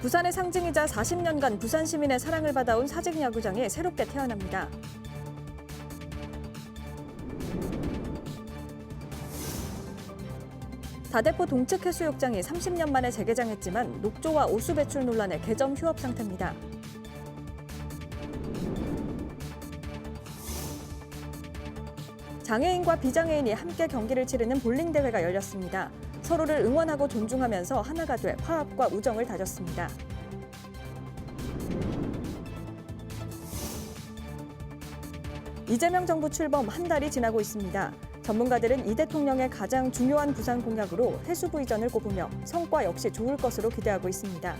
부산의 상징이자 40년간 부산 시민의 사랑을 받아온 사직 야구장이 새롭게 태어납니다. 다대포 동측 해수욕장이 30년 만에 재개장했지만 녹조와 오수 배출 논란에 개점 휴업 상태입니다. 장애인과 비장애인이 함께 경기를 치르는 볼링 대회가 열렸습니다. 서로를 응원하고 존중하면서 하나가 돼 화합과 우정을 다졌습니다. 이재명 정부 출범 한 달이 지나고 있습니다. 전문가들은 이 대통령의 가장 중요한 부산 공약으로 해수부 이전을 꼽으며 성과 역시 좋을 것으로 기대하고 있습니다.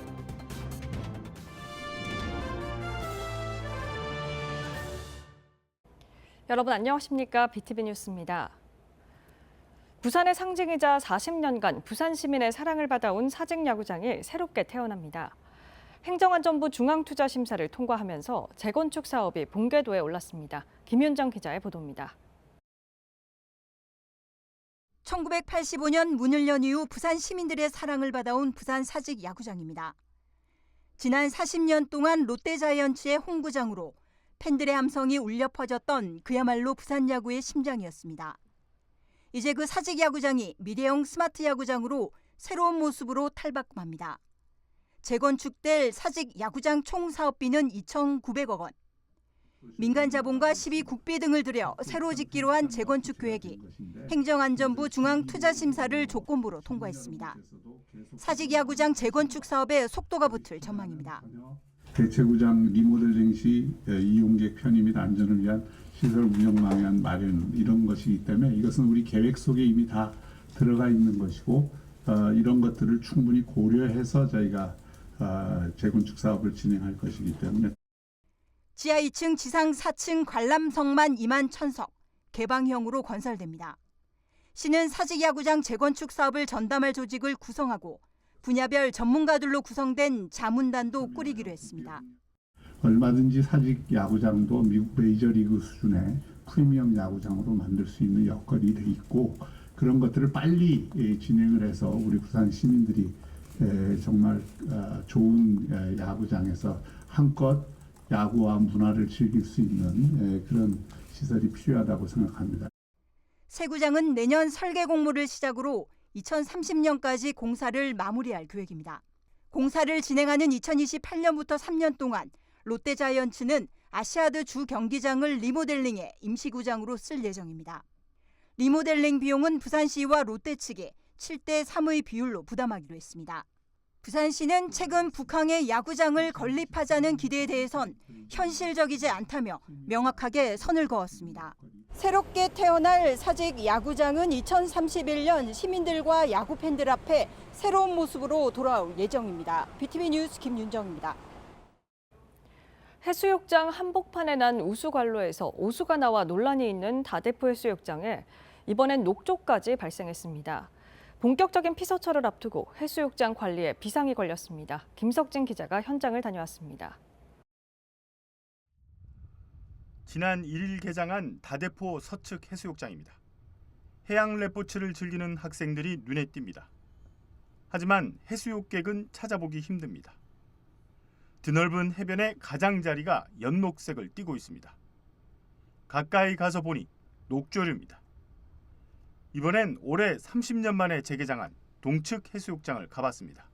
여러분 안녕하십니까? BTV 뉴스입니다. 부산의 상징이자 40년간 부산 시민의 사랑을 받아온 사직 야구장이 새롭게 태어납니다. 행정안전부 중앙투자심사를 통과하면서 재건축 사업이 본궤도에 올랐습니다. 김윤정 기자의 보도입니다. 1985년 문을 연 이후 부산 시민들의 사랑을 받아온 부산 사직 야구장입니다. 지난 40년 동안 롯데자이언츠의 홈구장으로 팬들의 함성이 울려 퍼졌던 그야말로 부산 야구의 심장이었습니다. 이제 그 사직 야구장이 미래형 스마트 야구장으로 새로운 모습으로 탈바꿈합니다. 재건축될 사직 야구장 총 사업비는 2,900억 원. 민간 자본과 12 국비 등을 들여 새로 짓기로 한 재건축 계획이 행정안전부 중앙투자심사를 조건부로 통과했습니다. 사직 야구장 재건축 사업에 속도가 붙을 전망입니다. 대체구장 리모델링 시 예, 이용객 편의 및 안전을 위한 시설 운영 방안 마련 이런 것이기 때문에 이것은 우리 계획 속에 이미 다 들어가 있는 것이고 어, 이런 것들을 충분히 고려해서 저희가 어, 재건축 사업을 진행할 것이기 때문에 지하 2층, 지상 4층 관람석만 2만 천석 개방형으로 건설됩니다. 시는 사직 야구장 재건축 사업을 전담할 조직을 구성하고 분야별 전문가들로 구성된 자문단도 꾸리기로 했습니다. 얼마든지 사직 야구장도 미국 메이저리그 수준의 프리미엄 야구장으로 만들 수 있는 여건이 돼 있고 그런 것들을 빨리 예, 진행을 해서 우리 부산 시민들이 에, 정말 어, 좋은 에, 야구장에서 한껏 야구와 문화를 즐길 수 있는 에, 그런 시설이 필요하다고 생각합니다. 새 구장은 내년 설계 공모를 시작으로 2030년까지 공사를 마무리할 계획입니다. 공사를 진행하는 2028년부터 3년 동안 롯데자이언츠는 아시아드 주 경기장을 리모델링해 임시구장으로 쓸 예정입니다. 리모델링 비용은 부산시와 롯데 측에 7대 3의 비율로 부담하기로 했습니다. 부산시는 최근 북한의 야구장을 건립하자는 기대에 대해선 현실적이지 않다며 명확하게 선을 그었습니다. 새롭게 태어날 사직 야구장은 2031년 시민들과 야구 팬들 앞에 새로운 모습으로 돌아올 예정입니다. BTV 뉴스 김윤정입니다. 해수욕장 한복판에 난 우수관로에서 오수가 나와 논란이 있는 다대포 해수욕장에 이번엔 녹조까지 발생했습니다. 본격적인 피서철을 앞두고 해수욕장 관리에 비상이 걸렸습니다. 김석진 기자가 현장을 다녀왔습니다. 지난 1일 개장한 다대포 서측 해수욕장입니다. 해양 레포츠를 즐기는 학생들이 눈에 띕니다. 하지만 해수욕객은 찾아보기 힘듭니다. 드넓은 해변의 가장자리가 연녹색을 띠고 있습니다. 가까이 가서 보니 녹조류입니다. 이번엔 올해 30년 만에 재개장한 동측 해수욕장을 가봤습니다.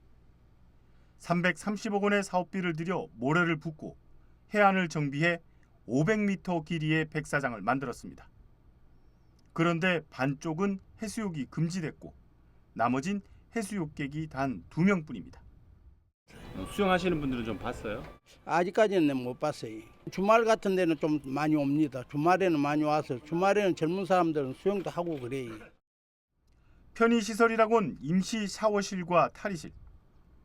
330억 원의 사업비를 들여 모래를 붓고 해안을 정비해 500m 길이의 백사장을 만들었습니다. 그런데 반쪽은 해수욕이 금지됐고 나머진 해수욕객이 단 2명뿐입니다. 수영하시는 분들은 좀 봤어요? 아직까지는 못 봤어요. 주말 같은 데는 좀 많이 옵니다. 주말에는 많이 와서 주말에는 젊은 사람들은 수영도 하고 그래요. 편의시설이라곤 임시 샤워실과 탈의실,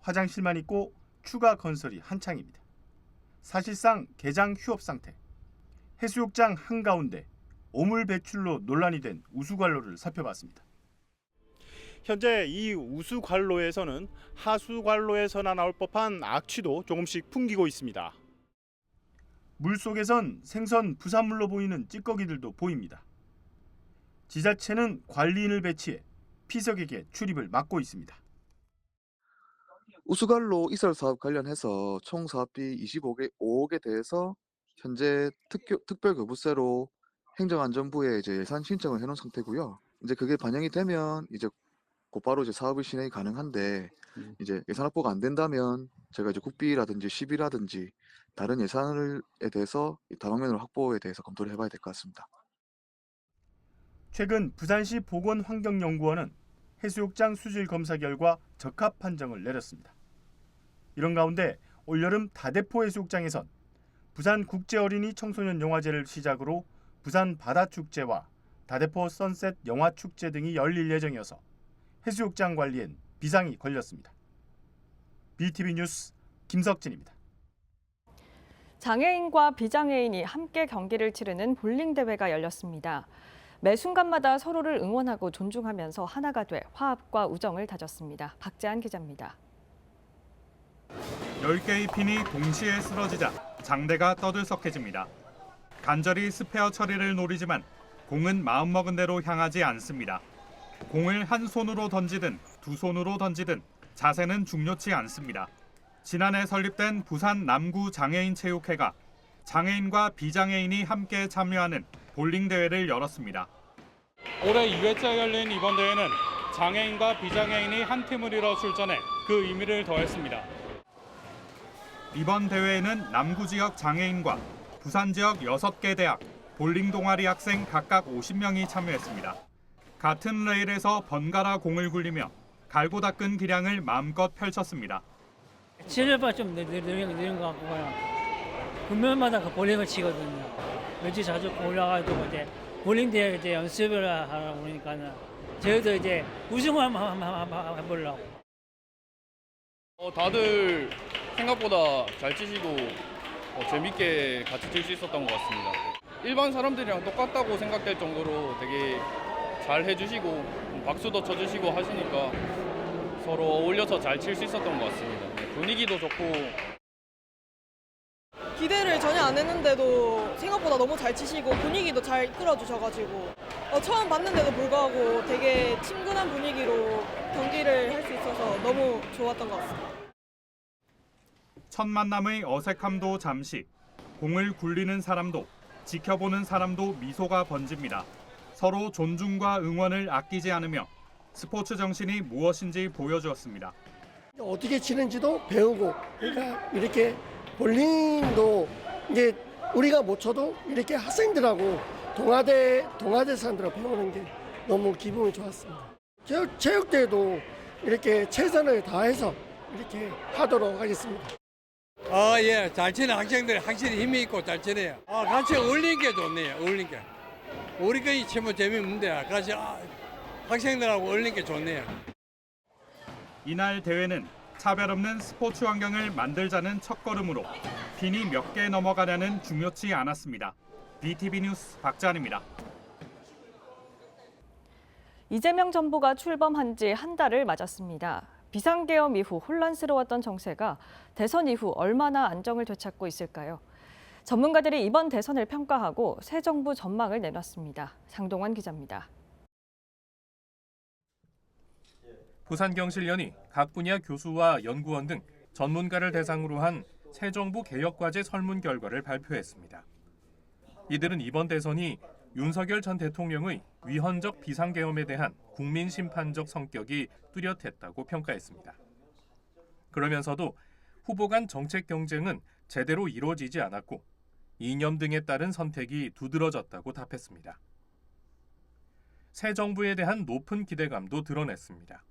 화장실만 있고 추가 건설이 한창입니다. 사실상 개장 휴업 상태. 해수욕장 한가운데 오물 배출로 논란이 된 우수관로를 살펴봤습니다. 현재 이 우수관로에서는 하수관로에서나 나올 법한 악취도 조금씩 풍기고 있습니다. 물 속에선 생선 부산물로 보이는 찌꺼기들도 보입니다. 지자체는 관리인을 배치해 피서객의 출입을 막고 있습니다. 우수관로 이설 사업 관련해서 총 사업비 25개 5억에 대해서 현재 특교, 특별교부세로 행정안전부에 이제 예산 신청을 해놓은 상태고요. 이제 그게 반영이 되면 이제 곧바로 이제 사업이 진행이 가능한데 음. 이제 예산 확보가 안 된다면 제가 이제 국비라든지 시비라든지 다른 예산에 대해서 이 다방면으로 확보에 대해서 검토를 해봐야 될 것 같습니다. 최근 부산시 보건환경연구원은 해수욕장 수질 검사 결과 적합 판정을 내렸습니다. 이런 가운데 올여름 다대포 해수욕장에선 부산 국제 어린이 청소년 영화제를 시작으로 부산 바다 축제와 다대포 선셋 영화 축제 등이 열릴 예정이어서 해수욕장 관리엔 비상이 걸렸습니다. BTV 뉴스 김석진입니다. 장애인과 비장애인이 함께 경기를 치르는 볼링 대회가 열렸습니다. 매 순간마다 서로를 응원하고 존중하면서 하나가 돼 화합과 우정을 다졌습니다. 박재한 기자입니다. 10개의 핀이 동시에 쓰러지자 장대가 떠들썩해집니다. 간절히 스페어 처리를 노리지만 공은 마음먹은 대로 향하지 않습니다. 공을 한 손으로 던지든 두 손으로 던지든 자세는 중요치 않습니다. 지난해 설립된 부산 남구 장애인 체육회가 장애인과 비장애인이 함께 참여하는 볼링 대회를 열었습니다. 올해 2회째 열린 이번 대회는 장애인과 비장애인이 한 팀을 이뤄 출전해 그 의미를 더했습니다. 이번 대회에는 남구 지역 장애인과 부산 지역 6개 대학 볼링 동아리 학생 각각 50명이 참여했습니다. 같은 레일에서 번갈아 공을 굴리며 갈고 닦은 기량을 마음껏 펼쳤습니다. 치료가 좀 느- 느- 느린, 느린 것 같고요. 금요일마다 그 볼링을 치거든요. 며칠 자주 올라가지고 이제 볼링 대회 이제 연습을 하라고 그러니까는 저희도 이제 우승을 한번 한번 한번 해보려고. 어, 다들 생각보다 잘 치시고 어, 재밌게 같이 칠 수 있었던 것 같습니다. 일반 사람들이랑 똑같다고 생각될 정도로 되게 잘 해주시고 음, 박수도 쳐주시고 하시니까 서로 어울려서 잘 칠 수 있었던 것 같습니다. 네, 분위기도 좋고 기대를 전혀 안 했는데도 생각보다 너무 잘 치시고 분위기도 잘 이끌어 주셔가지고 어, 처음 봤는데도 불구하고 되게 친근한 분위기로 경기를 할 수 있어서 너무 좋았던 것 같습니다. 첫 만남의 어색함도 잠시 공을 굴리는 사람도 지켜보는 사람도 미소가 번집니다. 서로 존중과 응원을 아끼지 않으며 스포츠 정신이 무엇인지 보여주었습니다. 어떻게 치는지도 배우고 그러니까 이렇게 볼링도 이제 우리가 못 쳐도 이렇게 학생들하고 동아대 동아대 사람들하고 배우는 게 너무 기분이 좋았습니다. 체육 체육대회도 이렇게 최선을 다해서 이렇게 하도록 하겠습니다. 아, 예. 잘 치는 학생들이 확실히 힘이 있고 잘 치네요. 아, 같이 어울리는 게 좋네요. 어울리는 게. 우리끼리 치면 재미없는데 같이 아, 학생들하고 어울리는 게 좋네요. 이날 대회는 차별 없는 스포츠 환경을 만들자는 첫걸음으로 핀이 몇 개 넘어가냐는 중요치 않았습니다. BTV 뉴스 박찬입니다. 이재명 정부가 출범한 지 한 달을 맞았습니다. 비상계엄 이후 혼란스러웠던 정세가 대선 이후 얼마나 안정을 되찾고 있을까요? 전문가들이 이번 대선을 평가하고 새 정부 전망을 내놨습니다. 상동환 기자입니다. 부산경실련이 각 분야 교수와 연구원 등 전문가를 대상으로 한 새 정부 개혁과제 설문 결과를 발표했습니다. 이들은 이번 대선이 윤석열 전 대통령의 위헌적 비상계엄에 대한 국민 심판적 성격이 뚜렷했다고 평가했습니다. 그러면서도 후보 간 정책 경쟁은 제대로 이루어지지 않았고 이념 등에 따른 선택이 두드러졌다고 답했습니다. 새 정부에 대한 높은 기대감도 드러냈습니다.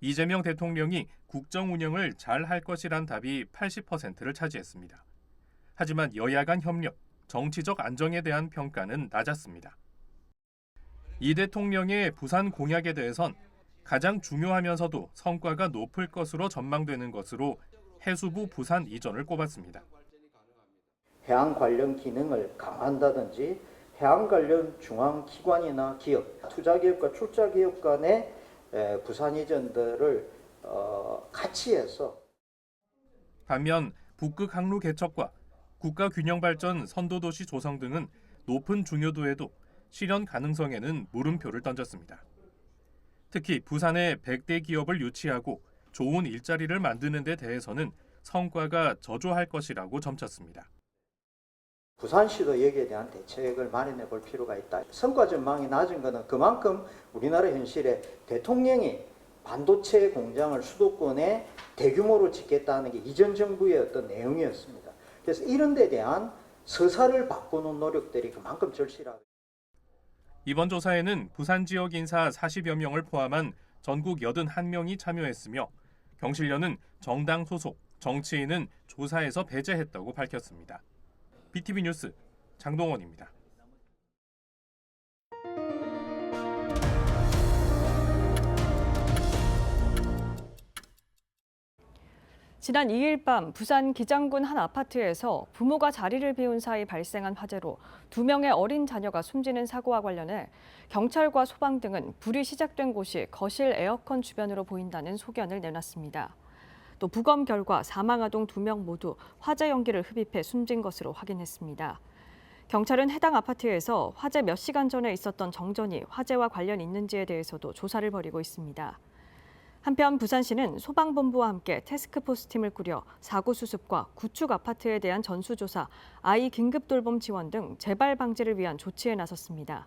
이재명 대통령이 국정 운영을 잘 할 것이란 답이 80%를 차지했습니다. 하지만 여야 간 협력, 정치적 안정에 대한 평가는 낮았습니다. 이 대통령의 부산 공약에 대해선 가장 중요하면서도 성과가 높을 것으로 전망되는 것으로 해수부 부산 이전을 꼽았습니다. 해양 관련 기능을 강화한다든지 해양 관련 중앙 기관이나 기업, 투자 기업과 출자 기업 간의 에, 부산 이전들을 어, 같이 해서 반면 북극 항로 개척과 국가 균형 발전 선도 도시 조성 등은 높은 중요도에도 실현 가능성에는 물음표를 던졌습니다. 특히 부산에 100대 기업을 유치하고 좋은 일자리를 만드는 데 대해서는 성과가 저조할 것이라고 점쳤습니다. 부산시도 여기에 대한 대책을 마련해 볼 필요가 있다. 성과 전망이 낮은 것은 그만큼 우리나라 현실에 대통령이 반도체 공장을 수도권에 대규모로 짓겠다는 게 이전 정부의 어떤 내용이었습니다. 그래서 이런 데 대한 서사를 바꾸는 노력들이 그만큼 절실하고 이번 조사에는 부산 지역 인사 40여 명을 포함한 전국 81명이 참여했으며 경실련은 정당 소속, 정치인은 조사에서 배제했다고 밝혔습니다. BTV 뉴스 장동원입니다. 지난 2일 밤 부산 기장군 한 아파트에서 부모가 자리를 비운 사이 발생한 화재로 두 명의 어린 자녀가 숨지는 사고와 관련해 경찰과 소방 등은 불이 시작된 곳이 거실 에어컨 주변으로 보인다는 소견을 내놨습니다. 또 부검 결과 사망 아동 두명 모두 화재 연기를 흡입해 숨진 것으로 확인했습니다. 경찰은 해당 아파트에서 화재 몇 시간 전에 있었던 정전이 화재와 관련 있는지에 대해서도 조사를 벌이고 있습니다. 한편 부산시는 소방본부와 함께 태스크포스 팀을 꾸려 사고 수습과 구축 아파트에 대한 전수조사, 아이 긴급 돌봄 지원 등 재발 방지를 위한 조치에 나섰습니다.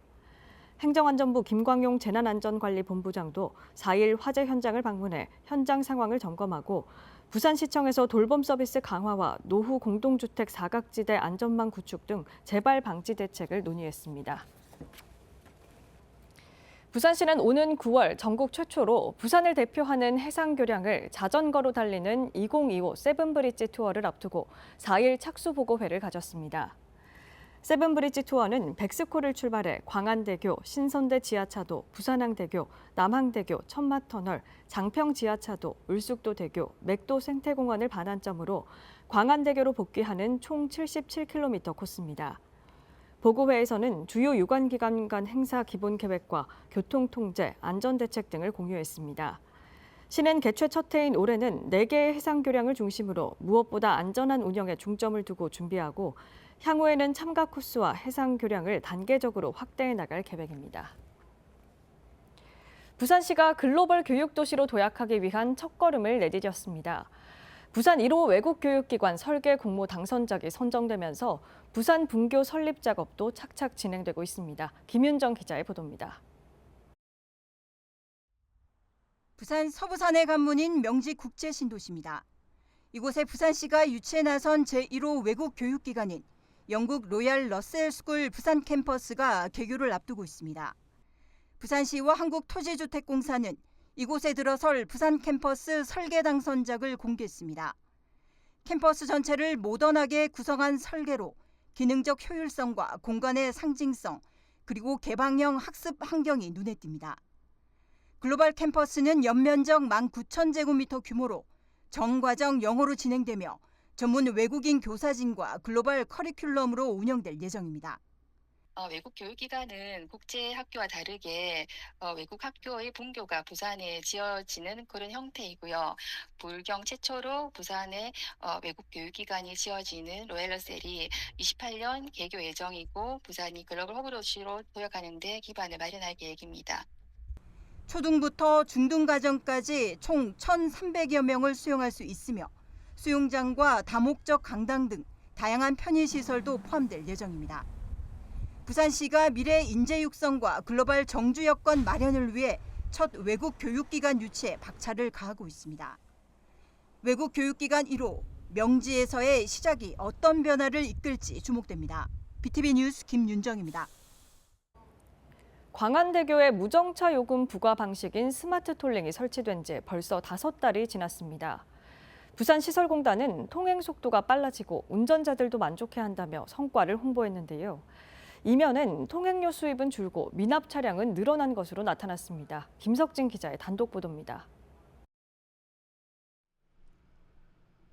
행정안전부 김광용 재난안전관리본부장도 4일 화재 현장을 방문해 현장 상황을 점검하고 부산시청에서 돌봄 서비스 강화와 노후 공동주택 사각지대 안전망 구축 등 재발 방지 대책을 논의했습니다. 부산시는 오는 9월 전국 최초로 부산을 대표하는 해상 교량을 자전거로 달리는 2025 세븐브릿지 투어를 앞두고 4일 착수 보고회를 가졌습니다. 세븐브릿지 투어는 백스코를 출발해 광안대교, 신선대 지하차도, 부산항대교, 남항대교, 천마터널, 장평 지하차도, 울숙도 대교, 맥도 생태공원을 반환점으로 광안대교로 복귀하는 총 77km 코스입니다. 보고회에서는 주요 유관기관 간 행사 기본 계획과 교통 통제, 안전 대책 등을 공유했습니다. 시는 개최 첫 해인 올해는 4개의 해상 교량을 중심으로 무엇보다 안전한 운영에 중점을 두고 준비하고 향후에는 참가 코스와 해상 교량을 단계적으로 확대해 나갈 계획입니다. 부산시가 글로벌 교육 도시로 도약하기 위한 첫걸음을 내디뎠습니다. 부산 1호 외국교육기관 설계 공모 당선작이 선정되면서 부산 분교 설립 작업도 착착 진행되고 있습니다. 김윤정 기자의 보도입니다. 부산 서부산의 관문인 명지 국제 신도시입니다. 이곳에 부산시가 유치에 나선 제1호 외국 교육기관인 영국 로얄 러셀 스쿨 부산 캠퍼스가 개교를 앞두고 있습니다. 부산시와 한국토지주택공사는 이곳에 들어설 부산 캠퍼스 설계 당선작을 공개했습니다. 캠퍼스 전체를 모던하게 구성한 설계로 기능적 효율성과 공간의 상징성, 그리고 개방형 학습 환경이 눈에 띕니다. 글로벌 캠퍼스는 연면적 19,000제곱미터 규모로 정과정 영어로 진행되며 전문 외국인 교사진과 글로벌 커리큘럼으로 운영될 예정입니다. 어, 외국 교육기관은 국제 학교와 다르게 어, 외국 학교의 분교가 부산에 지어지는 그런 형태이고요. 불경 최초로 부산에 어, 외국 교육기관이 지어지는 로얄러셀이 28년 개교 예정이고 부산이 글로벌 허브도시로 도약하는 데 기반을 마련할 계획입니다. 초등부터 중등 과정까지 총 1,300여 명을 수용할 수 있으며 수영장과 다목적 강당 등 다양한 편의시설도 포함될 예정입니다. 부산시가 미래 인재 육성과 글로벌 정주 여건 마련을 위해 첫 외국 교육기관 유치에 박차를 가하고 있습니다. 외국 교육기관 1호 명지에서의 시작이 어떤 변화를 이끌지 주목됩니다. BTV 뉴스 김윤정입니다. 광안대교의 무정차 요금 부과 방식인 스마트 톨링이 설치된 지 벌써 다섯 달이 지났습니다. 부산시설공단은 통행 속도가 빨라지고 운전자들도 만족해 한다며 성과를 홍보했는데요. 이면은 통행료 수입은 줄고 미납 차량은 늘어난 것으로 나타났습니다. 김석진 기자의 단독 보도입니다.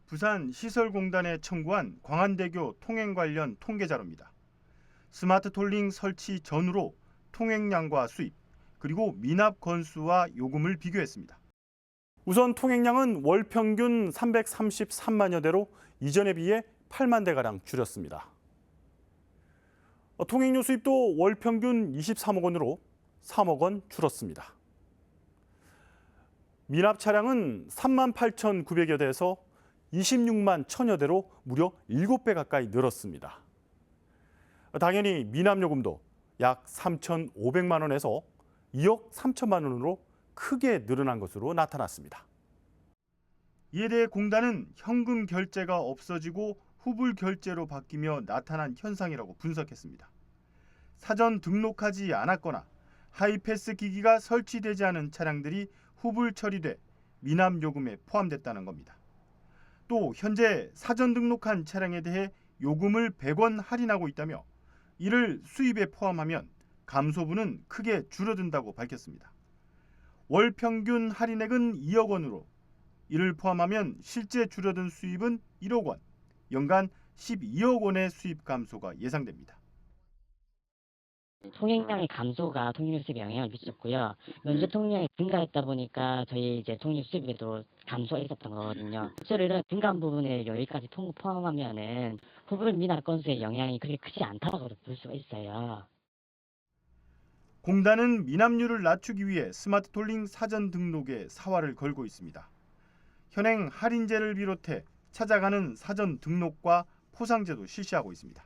부산 시설공단에 청구한 광안대교 통행 관련 통계 자료입니다. 스마트 톨링 설치 전후로 통행량과 수입, 그리고 미납 건수와 요금을 비교했습니다. 우선 통행량은 월 평균 333만여 대로 이전에 비해 8만 대가량 줄였습니다. 어, 통행료 수입도 월 평균 23억 원으로 3억 원 줄었습니다. 미납 차량은 3만 8,900여 대에서 26만 1천여 대로 무려 7배 가까이 늘었습니다. 당연히 미납 요금도 약 3,500만 원에서 2억 3천만 원으로 크게 늘어난 것으로 나타났습니다. 이에 대해 공단은 현금 결제가 없어지고 후불 결제로 바뀌며 나타난 현상이라고 분석했습니다. 사전 등록하지 않았거나 하이패스 기기가 설치되지 않은 차량들이 후불 처리돼 미납 요금에 포함됐다는 겁니다. 또 현재 사전 등록한 차량에 대해 요금을 100원 할인하고 있다며 이를 수입에 포함하면 감소분은 크게 줄어든다고 밝혔습니다. 월 평균 할인액은 2억 원으로 이를 포함하면 실제 줄어든 수입은 1억 원, 연간 12억 원의 수입 감소가 예상됩니다. 통행량의 감소가 통일 수입에 영향을 미쳤고요. 면제 통량이 증가했다 보니까 저희 이제 통일 수입에도 감소가 있었던 거거든요. 실제로 이런 증가한 부분을 여기까지 통 포함하면은 후불 미납 건수의 영향이 그렇게 크지 않다고 볼 수가 있어요. 공단은 미납률을 낮추기 위해 스마트 톨링 사전 등록에 사활을 걸고 있습니다. 현행 할인제를 비롯해 찾아가는 사전 등록과 포상제도 실시하고 있습니다.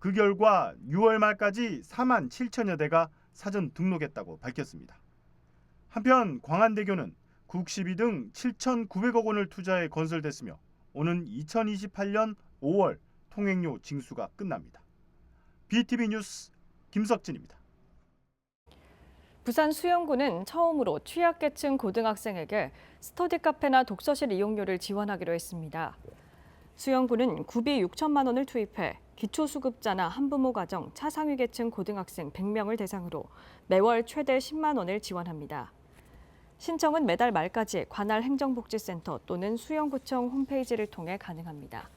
그 결과 6월 말까지 4만 7천여 대가 사전 등록했다고 밝혔습니다. 한편 광안대교는 국시비 등 7,900억 원을 투자해 건설됐으며 오는 2028년 5월 통행료 징수가 끝납니다. BTV 뉴스 김석진입니다. 부산 수영구는 처음으로 취약계층 고등학생에게 스터디 카페나 독서실 이용료를 지원하기로 했습니다. 수영구는 구비 6천만 원을 투입해 기초수급자나 한부모 가정 차상위 계층 고등학생 100명을 대상으로 매월 최대 10만 원을 지원합니다. 신청은 매달 말까지 관할 행정복지센터 또는 수영구청 홈페이지를 통해 가능합니다.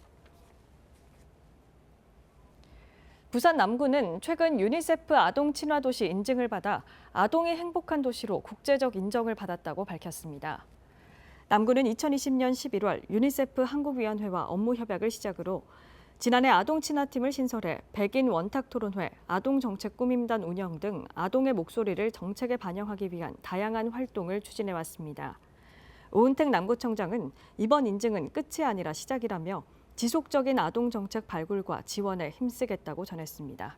부산 남구는 최근 유니세프 아동 친화 도시 인증을 받아 아동이 행복한 도시로 국제적 인정을 받았다고 밝혔습니다. 남구는 2020년 11월 유니세프 한국위원회와 업무 협약을 시작으로 지난해 아동 친화팀을 신설해 백인 원탁 토론회, 아동 정책 꾸밈단 운영 등 아동의 목소리를 정책에 반영하기 위한 다양한 활동을 추진해 왔습니다. 오은택 남구청장은 이번 인증은 끝이 아니라 시작이라며 지속적인 아동 정책 발굴과 지원에 힘쓰겠다고 전했습니다.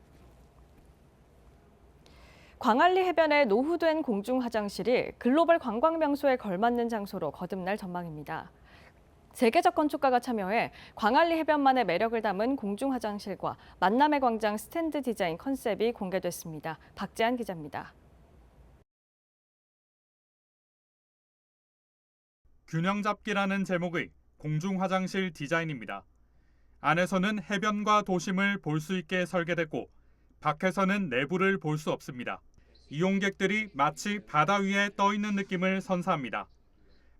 광안리 해변의 노후된 공중 화장실이 글로벌 관광 명소에 걸맞는 장소로 거듭날 전망입니다. 세계적 건축가가 참여해 광안리 해변만의 매력을 담은 공중 화장실과 만남의 광장 스탠드 디자인 컨셉이 공개됐습니다. 박재한 기자입니다. 균형 잡기라는 제목의 공중 화장실 디자인입니다. 안에서는 해변과 도심을 볼 수 있게 설계됐고 밖에서는 내부를 볼 수 없습니다. 이용객들이 마치 바다 위에 떠 있는 느낌을 선사합니다.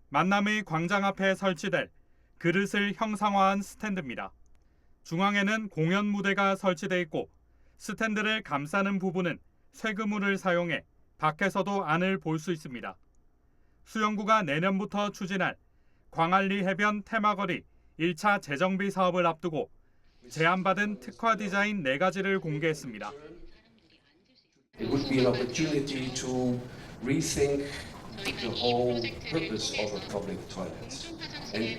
만남의 광장 앞에 설치될 그릇을 형상화한 스탠드입니다. 중앙에는 공연 무대가 설치돼 있고 스탠드를 감싸는 부분은 쇠그물을 사용해 밖에서도 안을 볼 수 있습니다. 수영구가 내년부터 추진할 광안리 해변 테마거리 1차 재정비 사업을 앞두고 제안받은 특화 디자인 4가지를 공개했습니다. It would be an opportunity to rethink the whole purpose of a public toilet. And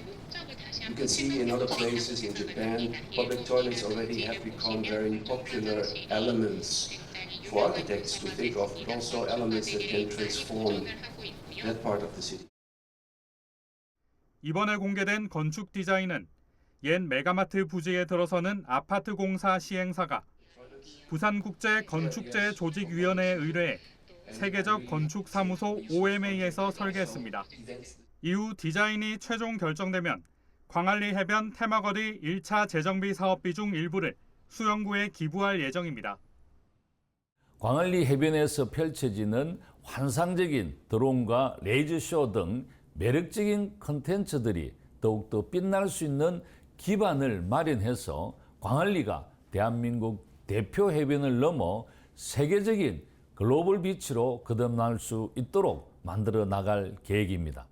you can see in other places in Japan, public toilets already have become very popular elements for architects to think of, but also elements that can transform that part of the city. 이번에 공개된 건축 디자인은 옛 메가마트 부지에 들어서는 아파트 공사 시행사가 부산국제 건축제 조직위원회에 의뢰해 세계적 건축사무소 OMA에서 설계했습니다. 이후 디자인이 최종 결정되면 광안리 해변 테마거리 1차 재정비 사업비 중 일부를 수영구에 기부할 예정입니다. 광안리 해변에서 펼쳐지는 환상적인 드론과 레이저쇼 등 매력적인 컨텐츠들이 더욱더 빛날 수 있는 기반을 마련해서 광안리가 대한민국 대표 해변을 넘어 세계적인 글로벌 비치로 거듭날 수 있도록 만들어 나갈 계획입니다.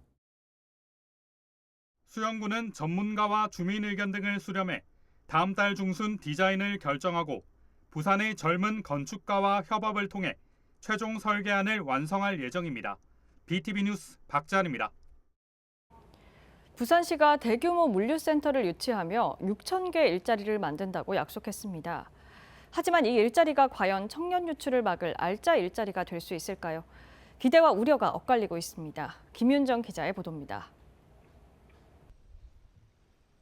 수영구는 전문가와 주민 의견 등을 수렴해 다음 달 중순 디자인을 결정하고 부산의 젊은 건축가와 협업을 통해 최종 설계안을 완성할 예정입니다. BTV 뉴스 박재한입니다. 부산시가 대규모 물류센터를 유치하며 6천 개 일자리를 만든다고 약속했습니다. 하지만 이 일자리가 과연 청년 유출을 막을 알짜 일자리가 될 수 있을까요? 기대와 우려가 엇갈리고 있습니다. 김윤정 기자의 보도입니다.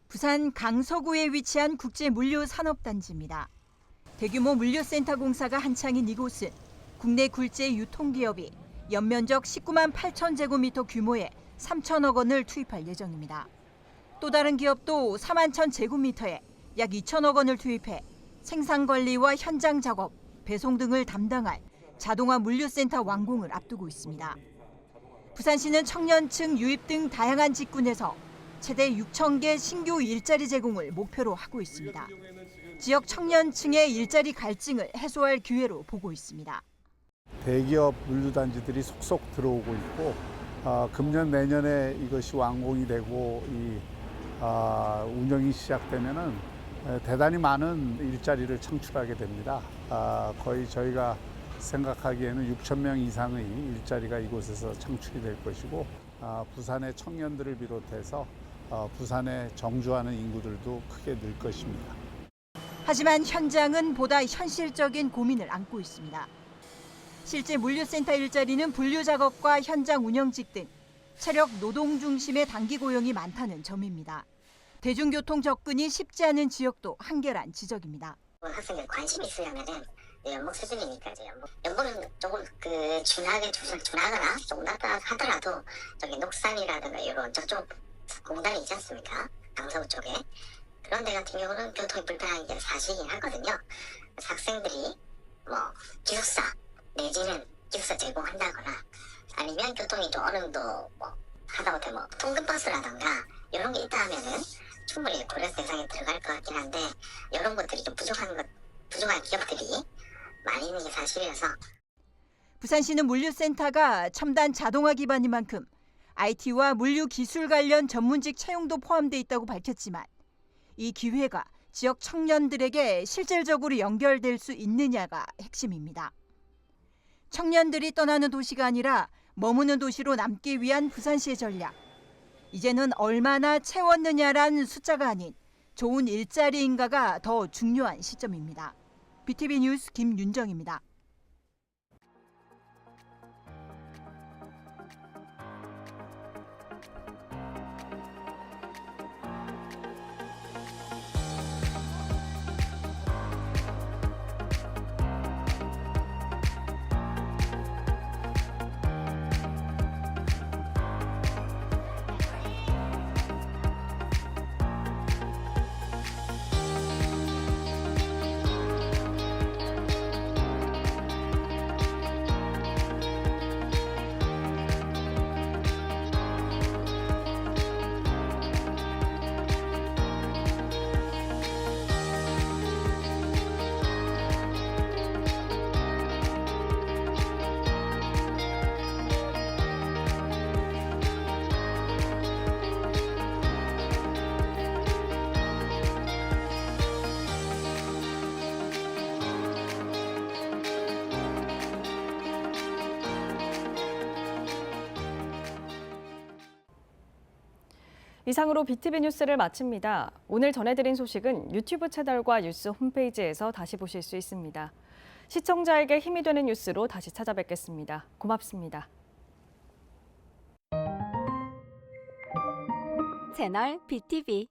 부산 강서구에 위치한 국제 물류 산업단지입니다. 대규모 물류센터 공사가 한창인 이곳은 국내 굴재 유통기업이 연면적 19만 8천 제곱미터 규모의 3천억 원을 투입할 예정입니다. 또 다른 기업도 4만 천 제곱미터에 약 2천억 원을 투입해 생산 관리와 현장 작업, 배송 등을 담당할 자동화 물류센터 완공을 앞두고 있습니다. 부산시는 청년층 유입 등 다양한 직군에서 최대 6천 개 신규 일자리 제공을 목표로 하고 있습니다. 지역 청년층의 일자리 갈증을 해소할 기회로 보고 있습니다. 대기업 물류단지들이 속속 들어오고 있고 아, 금년 내년에 이것이 완공이 되고 이 아, 운영이 시작되면은 에, 대단히 많은 일자리를 창출하게 됩니다. 아, 거의 저희가 생각하기에는 6천 명 이상의 일자리가 이곳에서 창출이 될 것이고 아, 부산의 청년들을 비롯해서 어, 부산에 정주하는 인구들도 크게 늘 것입니다. 하지만 현장은 보다 현실적인 고민을 안고 있습니다. 실제 물류센터 일자리는 분류 작업과 현장 운영직 등 체력 노동 중심의 단기 고용이 많다는 점입니다. 대중교통 접근이 쉽지 않은 지역도 한계란 지적입니다. 학생들 관심 있으려면은 연봉 수준이니까 이제 연봉 연봉은 조금 그 준하게 준- 준하거나 조금 낮다 하더라도 저기 녹산이라든가 이런 저쪽 공단이 있지 않습니까? 강서구 쪽에 그런 데 같은 경우는 교통이 불편한 게 사실이긴 하거든요. 학생들이 뭐 기숙사 내지는 기숙사 제공한다거나 아니면 교통이 좀 어느 정도 뭐 하다못해 뭐 통근버스라든가 이런 게 있다 하면은 충분히 고려 대상에 들어갈 것 같긴 한데 이런 것들이 좀 부족한 것 부족한 기업들이 많이 있는 게 사실이어서 부산시는 물류센터가 첨단 자동화 기반인 만큼 IT와 물류 기술 관련 전문직 채용도 포함돼 있다고 밝혔지만 이 기회가 지역 청년들에게 실질적으로 연결될 수 있느냐가 핵심입니다. 청년들이 떠나는 도시가 아니라 머무는 도시로 남기 위한 부산시의 전략. 이제는 얼마나 채웠느냐란 숫자가 아닌 좋은 일자리인가가 더 중요한 시점입니다. BTV 뉴스 김윤정입니다. 이상으로 BTV 뉴스를 마칩니다. 오늘 전해드린 소식은 유튜브 채널과 뉴스 홈페이지에서 다시 보실 수 있습니다. 시청자에게 힘이 되는 뉴스로 다시 찾아뵙겠습니다. 고맙습니다. 채널 BTV